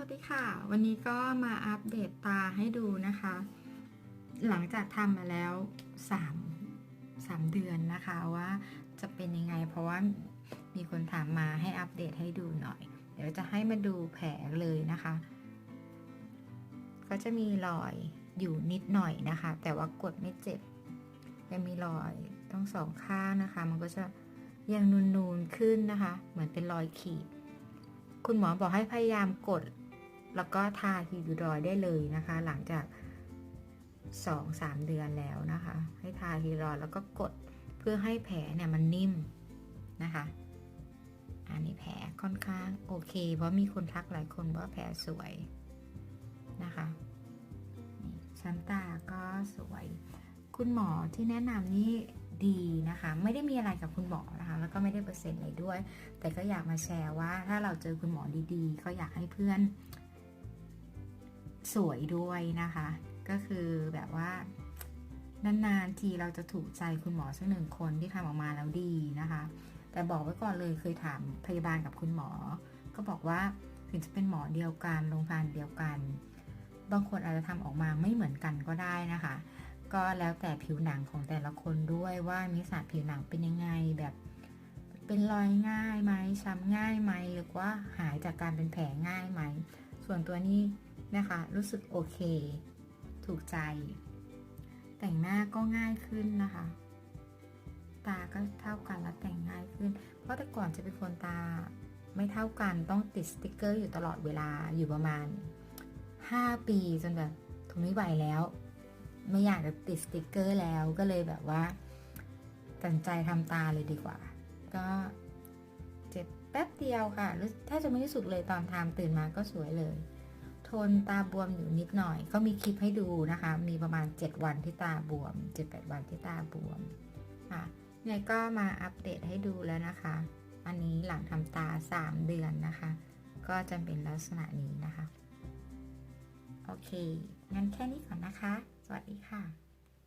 วัสดีค่ะ วันนี้ก็มาอัปเดตตาให้ดูนะคะ หลังจากทำมาแล้ว3 3เดือนนะคะว่าจะเป็นยังไง เพราะว่ามีคนถามมาให้อัปเดตให้ดูหน่อย เดี๋ยวจะให้มาดูแผลเลยนะคะ ก็จะมีรอยอยู่นิดหน่อยนะคะ แต่ว่ากดไม่เจ็บยังมีรอยทั้งสองข้างนะคะ มันก็จะยังนูนๆขึ้นนะคะ เหมือนเป็นรอยขีดคุณหมอบอกให้พยายามกด แล้วก็ทาฮิวรอยได้เลยนะคะ หลังจาก 2-3 เดือนแล้วนะคะ ให้ทาฮิวรอยแล้วก็กดเพื่อให้แผลเนี่ยมันนิ่มนะคะ อันนี้แผลค่อนข้างโอเค เพราะมีคนทักหลายคนว่าแผลสวยนะคะชั้นตาก็สวย คุณหมอที่แนะนำนี่ดีนะคะ ไม่ได้มีอะไรกับคุณหมอนะคะ แล้วก็ไม่ได้เปอร์เซ็นต์อะไรด้วย แต่ก็อยากมาแชร์ว่าถ้าเราเจอคุณหมอดีๆ ก็อยากให้เพื่อน สวยด้วยนะคะ ก็คือแบบว่านานๆทีเราจะถูกใจคุณหมอสักหนึ่งคนที่ทำออกมาแล้วดีนะคะ แต่บอกไว้ก่อนเลยเคยถามพยาบาลกับคุณหมอ ก็บอกว่าถึงจะเป็นหมอเดียวกันโรงพยาบาลเดียวกัน บางคนอาจจะทำออกมาไม่เหมือนกันก็ได้นะคะ ก็แล้วแต่ผิวหนังของแต่ละคนด้วยว่ามิสาผิวหนังเป็นยังไงแบบเป็นรอยง่ายไหมช้ำง่ายไหมหรือว่าหายจากการเป็นแผลง่ายไหม ส่วนตัวนี้ นะคะ รู้สึกโอเค ถูกใจ แต่งหน้าก็ง่ายขึ้นนะคะ ตาก็เท่ากันแล้วแต่งง่ายขึ้น เพราะแต่ก่อนจะเป็นคนตาไม่เท่ากันต้องติดสติกเกอร์อยู่ตลอดเวลาอยู่ประมาณ 5 ปีจนแบบทนไม่ไหวแล้ว ไม่อยากจะติดสติกเกอร์แล้วก็เลยแบบว่าตัดสินใจทำตาเลยดีกว่า ก็เจ็บแป๊บเดียวค่ะรู้แทบจะไม่ได้สุดเลยตอนทำตื่นมาก็สวยเลย ทนตาบวมอยู่นิดหน่อยก็มีคลิปให้ดูนะคะ มีประมาณ 7 วันที่ตาบวม 7-8 วันที่ตาบวมค่ะเนี่ยก็มาอัปเดตให้ดูแล้วนะคะ อันนี้หลังทำตา 3 เดือนนะคะ ก็จะเป็นลักษณะนี้นะคะ โอเค งั้นแค่นี้ก่อนนะคะ สวัสดีค่ะ